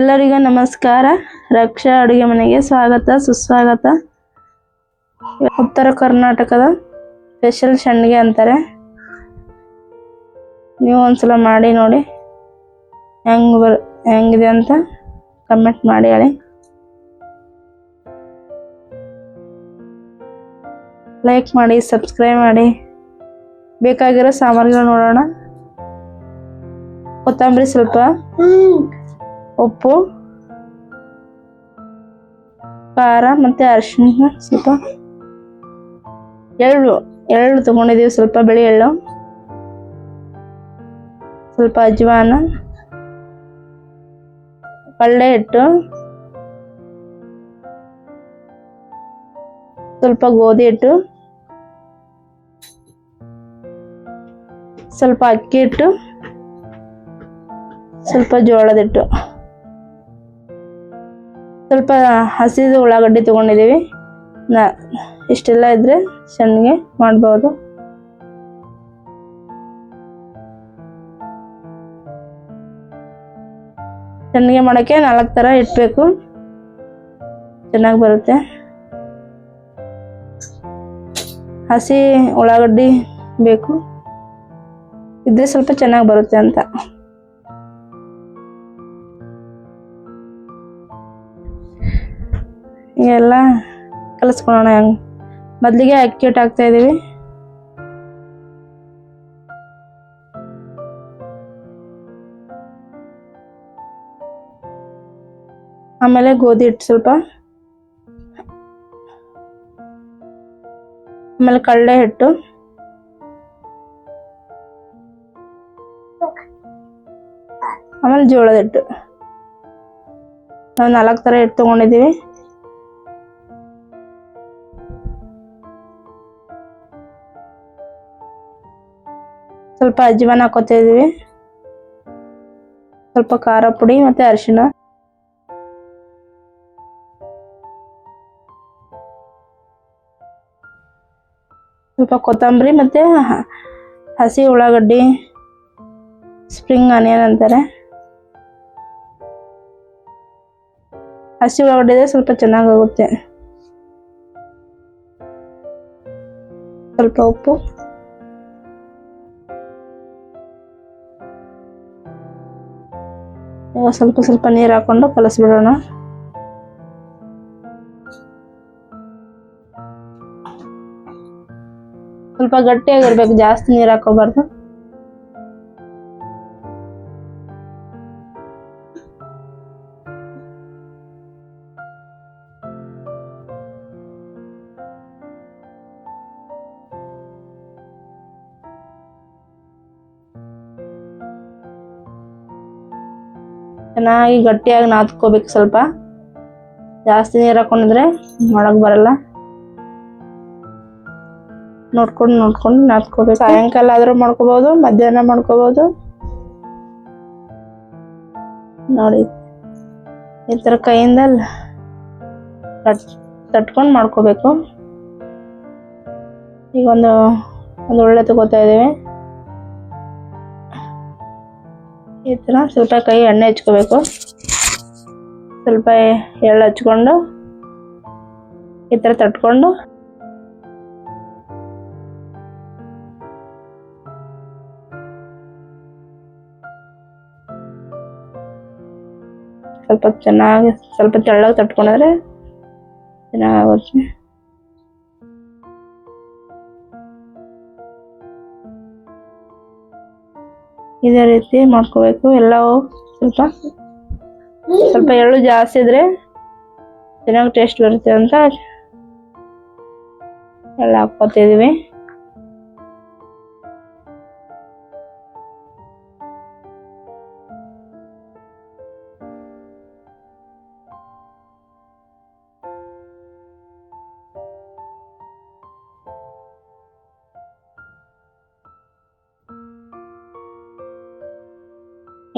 ಎಲ್ಲರಿಗೂ ನಮಸ್ಕಾರ. ರಕ್ಷಾ ಅಡುಗೆ ಮನೆಗೆ ಸ್ವಾಗತ, ಸುಸ್ವಾಗತ. ಉತ್ತರ ಕರ್ನಾಟಕದ ಸ್ಪೆಷಲ್ ಸಂಡಿಗೆ ಅಂತಾರೆ. ನೀವು ಒಂದ್ಸಲ ಮಾಡಿ ನೋಡಿ. ಹೆಂಗ್ ಬರ್, ಹೆಂಗಿದೆ ಅಂತ ಕಮೆಂಟ್ ಮಾಡಿ ಹೇಳಿ. ಲೈಕ್ ಮಾಡಿ ಸಬ್ಸ್ಕ್ರೈಬ್ ಮಾಡಿ. ಬೇಕಾಗಿರೋ ಸಾಮಾನುಗಳು ನೋಡೋಣ. ಕೊತ್ತಂಬರಿ ಸ್ವಲ್ಪ ಉಪ್ಪು ಖಾರ, ಮತ್ತು ಅರಿಶಿನ, ಸ್ವಲ್ಪ ಎಳ್ಳು. ಎಳ್ಳು ತಗೊಂಡಿದ್ದೀವಿ, ಸ್ವಲ್ಪ ಬಿಳಿ ಎಳ್ಳು. ಸ್ವಲ್ಪ ಅಜ್ವಾನ. ಕಳ್ಳೆ ಹಿಟ್ಟು. ಸ್ವಲ್ಪ ಗೋಧಿ ಹಿಟ್ಟು. ಸ್ವಲ್ಪ ಅಕ್ಕಿ ಹಿಟ್ಟು. ಸ್ವಲ್ಪ ಜೋಳದ ಹಿಟ್ಟು. ಸ್ವಲ್ಪ ಹಸಿದು ಉಳ್ಳಾಗಡ್ಡಿ ತೊಗೊಂಡಿದ್ದೀವಿ. ನಾ, ಇಷ್ಟೆಲ್ಲ ಇದ್ದರೆ ಸಣ್ಣಗೆ ಮಾಡ್ಬೋದು. ಸಣ್ಣಗೆ ಮಾಡೋಕ್ಕೆ ನಾಲ್ಕು ಥರ ಇಟ್ಬೇಕು ಚೆನ್ನಾಗಿ ಬರುತ್ತೆ. ಹಸಿ ಉಳ್ಳಾಗಡ್ಡಿ ಬೇಕು. ಇದ್ರೆ ಸ್ವಲ್ಪ ಚೆನ್ನಾಗಿ ಬರುತ್ತೆ ಅಂತ. ಎಲ್ಲ ಕಲಿಸ್ಕೊಳ್ಳೋಣ. ಹೆಂಗ್ ಮೊದಲಿಗೆ ಅಕ್ಕಿ ಹಿಟ್ಟು ಇದೀವಿ ಆಮೇಲೆ ಗೋಧಿ ಹಿಟ್ಟು ಸ್ವಲ್ಪ. ಆಮೇಲೆ ಕಡಲೆ ಹಿಟ್ಟು. ಆಮೇಲೆ ಜೋಳದ ಹಿಟ್ಟು. ನಾವು ನಾಲ್ಕು ಥರ ಹಿಟ್ಟು ತೊಗೊಂಡಿದ್ದೀವಿ. ಸ್ವಲ್ಪ ಅಜ್ವಾನ ಹಾಕೋತಾ ಇದ್ದೀವಿ ಸ್ವಲ್ಪ ಖಾರ ಪುಡಿ ಮತ್ತೆ ಅರಿಶಿನ ಸ್ವಲ್ಪ ಕೊತ್ತಂಬರಿ ಮತ್ತೆ ಹಸಿ ಉಳ್ಳಾಗಡ್ಡಿ ಸ್ಪ್ರಿಂಗ್ ಆನಿಯನ್ ಅಂತಾರೆ. ಹಸಿ ಉಳ್ಳಾಗಡ್ಡಿ ಸ್ವಲ್ಪ ಚೆನ್ನಾಗಾಗುತ್ತೆ. ಸ್ವಲ್ಪ ಉಪ್ಪು. ಇವಾಗ ಸ್ವಲ್ಪ ಸ್ವಲ್ಪ ನೀರು ಹಾಕೊಂಡು ಕಲಸ್ಬಿಡೋಣ. ಸ್ವಲ್ಪ ಗಟ್ಟಿಯಾಗಿರ್ಬೇಕು ಜಾಸ್ತಿ ನೀರು ಹಾಕೋಬಾರ್ದು. ಚೆನ್ನಾಗಿ ಗಟ್ಟಿಯಾಗಿ ನಾದ್ಕೋಬೇಕು ಸ್ವಲ್ಪ. ಜಾಸ್ತಿ ನೀರು ಹಾಕೊಂಡಿದ್ರೆ ಮಾಡಕ್ ಬರಲ್ಲ. ನೋಡ್ಕೊಂಡು ನೋಡ್ಕೊಂಡು ನಾದ್ಕೋಬೇಕು. ಸಾಯಂಕಾಲ ಆದರೂ ಮಾಡ್ಕೋಬಹುದು ಮಧ್ಯಾಹ್ನ ಮಾಡ್ಕೋಬಹುದು ನೋಡಿ, ಈ ಥರ ಕೈಯಿಂದ ತಟ್, ತಟ್ಕೊಂಡು ಮಾಡ್ಕೋಬೇಕು. ಈಗ ಒಂದು ಒಂದು ಒಳ್ಳೆ ತಗೋತಾ ಇದೀವಿ ಈ ಥರ ಸ್ವಲ್ಪ ಕೈ ಎಣ್ಣೆ ಹಚ್ಕೋಬೇಕು. ಸ್ವಲ್ಪ ಎಳ್ಳು ಹಚ್ಕೊಂಡು ಈ ಥರ ತಟ್ಕೊಂಡು ಸ್ವಲ್ಪ ಚೆನ್ನಾಗಿ ಸ್ವಲ್ಪ ತೆಳ್ಳಗೆ ತಟ್ಕೊಂಡ್ರೆ ಚೆನ್ನಾಗುತ್ತೆ ಇದೇ ರೀತಿ ಮಾಡ್ಕೋಬೇಕು. ಎಲ್ಲವೂ ಸ್ವಲ್ಪ ಸ್ವಲ್ಪ ಎಳ್ಳು ಜಾಸ್ತಿ ಇದ್ರೆ ಚೆನ್ನಾಗಿ ಟೇಸ್ಟ್ ಬರುತ್ತೆ ಅಂತ ಎಳ್ಳು ಹಾಕ್ಕೊತಿದೀವಿ.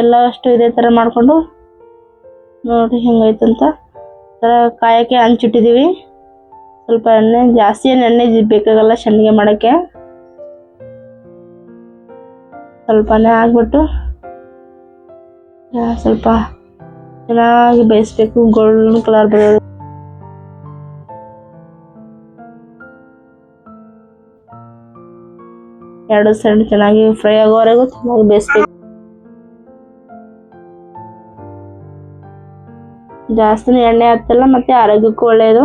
ಎಲ್ಲ ಅಷ್ಟು ಇದೇ ಥರ ಮಾಡಿಕೊಂಡು ನೋಡಿ ಹೆಂಗೈತಂತ. ಥರ ಕಾಯಕ್ಕೆ ಹಂಚಿಟ್ಟಿದ್ದೀವಿ ಸ್ವಲ್ಪ ಎಣ್ಣೆ, ಜಾಸ್ತಿ ಏನು ಎಣ್ಣೆ ಬೇಕಾಗಲ್ಲ ಸಣ್ಣಗೆ ಮಾಡೋಕ್ಕೆ. ಸ್ವಲ್ಪನೇ ಆಗ್ಬಿಟ್ಟು ಸ್ವಲ್ಪ ಚೆನ್ನಾಗಿ ಬೇಯಿಸ್ಬೇಕು. ಗೋಲ್ಡನ್ ಕಲರ್ ಬರೋದು. ಎರಡು ಸೈಡ್ ಚೆನ್ನಾಗಿ ಫ್ರೈ ಆಗೋವರೆಗೂ ಚೆನ್ನಾಗಿ ಬೇಯಿಸ್ಬೇಕು. ಜಾಸ್ತಿನೇ ಎಣ್ಣೆ ಹತ್ತಲ್ಲ ಮತ್ತೆ ಆರೋಗ್ಯಕ್ಕೂ ಒಳ್ಳೆಯದು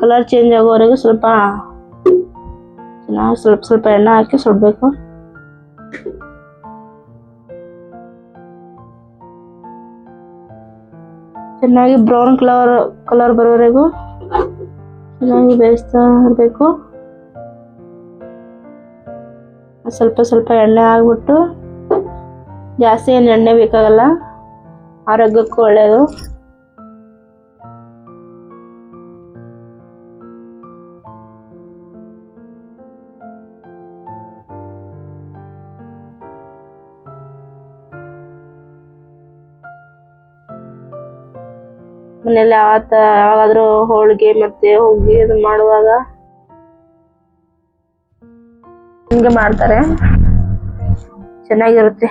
ಕಲರ್ ಚೇಂಜ್ ಆಗೋವರೆಗೂ ಸ್ವಲ್ಪ, ಚೆನ್ನಾಗಿ ಸ್ವಲ್ಪ ಸ್ವಲ್ಪ ಎಣ್ಣೆ ಹಾಕಿ ಸುಡಬೇಕು. ಚೆನ್ನಾಗಿ ಬ್ರೌನ್ ಕಲರ್ ಕಲರ್ ಬರೋವರೆಗೂ ಚೆನ್ನಾಗಿ ಬೇಯಿಸ್ತಾ ಇರಬೇಕು. ಸ್ವಲ್ಪ ಸ್ವಲ್ಪ ಎಣ್ಣೆ ಆಗಿಬಿಟ್ಟು ಜಾಸ್ತಿ ಏನು ಎಣ್ಣೆ ಬೇಕಾಗಲ್ಲ. ಆರೋಗ್ಯಕ್ಕೂ ಒಳ್ಳೆಯದು ಮನೇಲಿ ಯಾವತ್ತ ಯಾವಾಗಾದ್ರೂ ಹೋಳಿಗೆ ಮತ್ತೆ ಹೋಗಿ ಅದು ಮಾಡುವಾಗ? ಹಿಂಗೆ ಮಾಡ್ತಾರೆ. ಚೆನ್ನಾಗಿರುತ್ತೆ.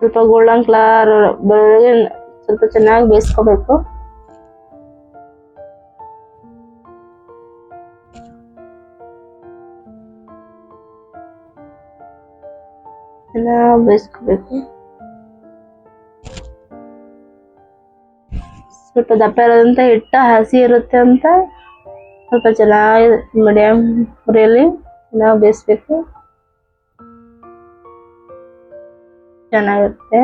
ಸ್ವಲ್ಪ ಗೋಲ್ಡನ್ ಕಲರ್ ಬರೋವರೆಗೆ ಸ್ವಲ್ಪ ಚೆನ್ನಾಗಿ ಬೇಯಿಸ್ಕೋಬೇಕು. ಚೆನ್ನಾಗಿ ಬೇಯಿಸ್ಕೋಬೇಕು. ಸ್ವಲ್ಪ ದಪ್ಪ ಇರೋದಂತ ಹಿಟ್ಟು ಹಸಿ ಇರುತ್ತೆ ಅಂತ ಸ್ವಲ್ಪ ಚೆನ್ನಾಗಿ ಮೀಡಿಯಂ ಉರಿಯಲ್ಲಿ ಚೆನ್ನಾಗಿ ಬೇಯಿಸ್ಬೇಕು. ಚೆನ್ನಾಗಿರುತ್ತೆ.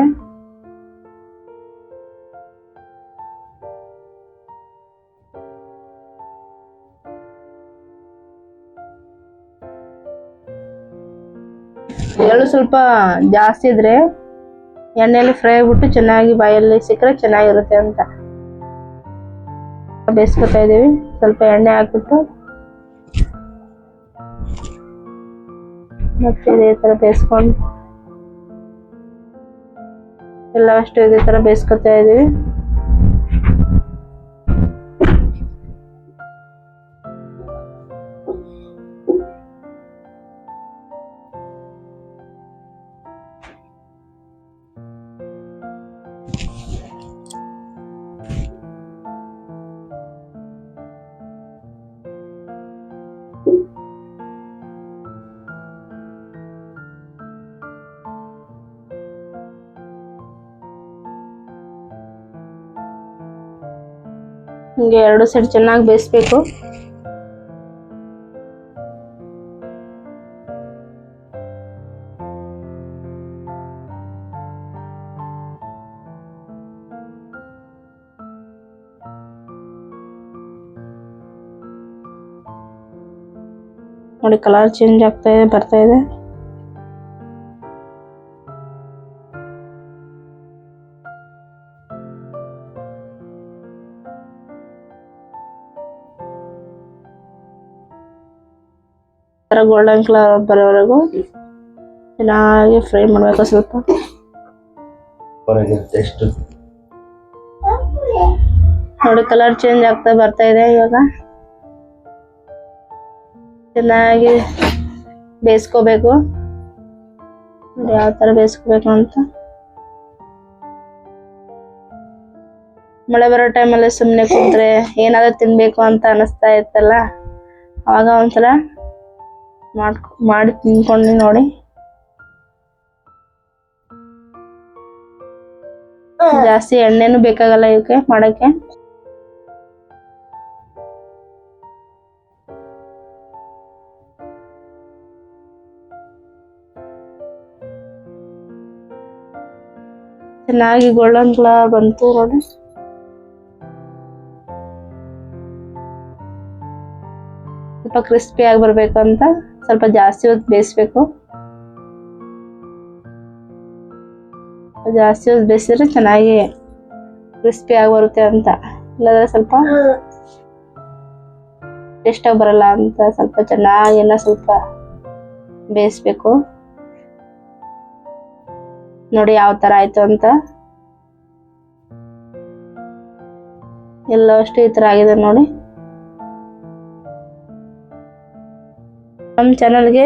ಎಳ್ಳು ಸ್ವಲ್ಪ ಜಾಸ್ತಿ ಇದ್ರೆ ಎಣ್ಣೆಯಲ್ಲಿ ಫ್ರೈ ಆಗ್ಬಿಟ್ಟು ಚೆನ್ನಾಗಿ ಬಾಯಲ್ಲಿ ಸಿಕ್ಕರೆ ಚೆನ್ನಾಗಿರುತ್ತೆ ಅಂತ. ಬೇಯಿಸ್ಕೊತಾ ಇದ್ದೀವಿ. ಸ್ವಲ್ಪ ಎಣ್ಣೆ ಹಾಕ್ಬಿಟ್ಟು. ಮತ್ತೆ ಇದೇ ಥರ ಬೇಯಿಸ್ಕೊಂಡು. ಎಲ್ಲ ಅಷ್ಟು ಇದೇ ತರ ಬೇಯಿಸ್ಕೊತಾ ಇದೀವಿ ಹಿಂಗೆ ಎರಡು ಸೈಡ್ ಚೆನ್ನಾಗಿ ಬೇಯಿಸ್ಬೇಕು. ನೋಡಿ ಕಲರ್ ಚೇಂಜ್ ಆಗ್ತಾ ಇದೆ ಬರ್ತಾ ಇದೆ. ಥರ ಗೋಲ್ಡನ್ ಕಲರ್ ಬರೋವರೆಗೂ ಚೆನ್ನಾಗಿ ಫ್ರೈ ಮಾಡಬೇಕು ಸ್ವಲ್ಪ. ನೋಡಿ ಕಲರ್ ಚೇಂಜ್ ಆಗ್ತಾ ಬರ್ತಾ ಇದೆ ಇವಾಗ. ಚೆನ್ನಾಗಿ ಬೇಯಿಸ್ಕೋಬೇಕು. ಯಾವ ಥರ ಬೇಯಿಸ್ಕೋಬೇಕು ಅಂತ. ಮಳೆ ಬರೋ ಟೈಮಲ್ಲಿ ಸುಮ್ಮನೆ ಕುಂತ್ರೆ ಏನಾದ್ರು ತಿನ್ಬೇಕು ಅಂತ ಅನಿಸ್ತಾ ಇತ್ತಲ್ಲ ಅವಾಗ ಒಂದ್ಸಲ ಮಾಡ್ಕೊ ಮಾಡಿ ತಿನ್ಕೊಂಡು ನೋಡಿ. ಜಾಸ್ತಿ ಎಣ್ಣೆನು ಬೇಕಾಗಲ್ಲ ಇವಕ್ಕೆ ಮಾಡಕ್ಕೆ. ಚೆನ್ನಾಗಿ ಗೋಲ್ಡನ್ ಕಲರ್ ಬಂತು ನೋಡಿ. ಸ್ವಲ್ಪ ಕ್ರಿಸ್ಪಿ ಆಗಿ ಬರ್ಬೇಕಂತ. ಸ್ವಲ್ಪ ಜಾಸ್ತಿ ಹೊತ್ತು ಬೇಯಿಸ್ಬೇಕು. ಜಾಸ್ತಿ ಹೊತ್ತು ಬೇಯಿಸಿದ್ರೆ ಚೆನ್ನಾಗಿ ಕ್ರಿಸ್ಪಿ ಆಗಿ ಬರುತ್ತೆ ಅಂತ. ಇಲ್ಲಾಂದ್ರೆ ಸ್ವಲ್ಪ ಟೇಸ್ಟಾಗಿ ಬರಲ್ಲ ಅಂತ ಸ್ವಲ್ಪ ಚೆನ್ನಾಗಿ ಇನ್ನ ಸ್ವಲ್ಪ ಬೇಯಿಸ್ಬೇಕು. ನೋಡಿ ಯಾವ ಥರ ಆಯಿತು ಅಂತ. ಎಲ್ಲ ಅಷ್ಟು ಈ ಥರ ಆಗಿದೆ ನೋಡಿ. ನಮ್ಮ ಚಾನಲ್ಗೆ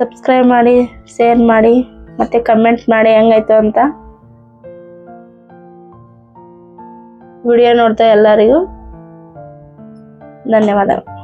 ಸಬ್ಸ್ಕ್ರೈಬ್ ಮಾಡಿ ಶೇರ್ ಮಾಡಿ, ಮತ್ತು ಕಮೆಂಟ್ ಮಾಡಿ ಹೆಂಗಾಯ್ತು ಅಂತ ವಿಡಿಯೋ ನೋಡ್ತಾ ಎಲ್ಲರಿಗೂ ಧನ್ಯವಾದಗಳು.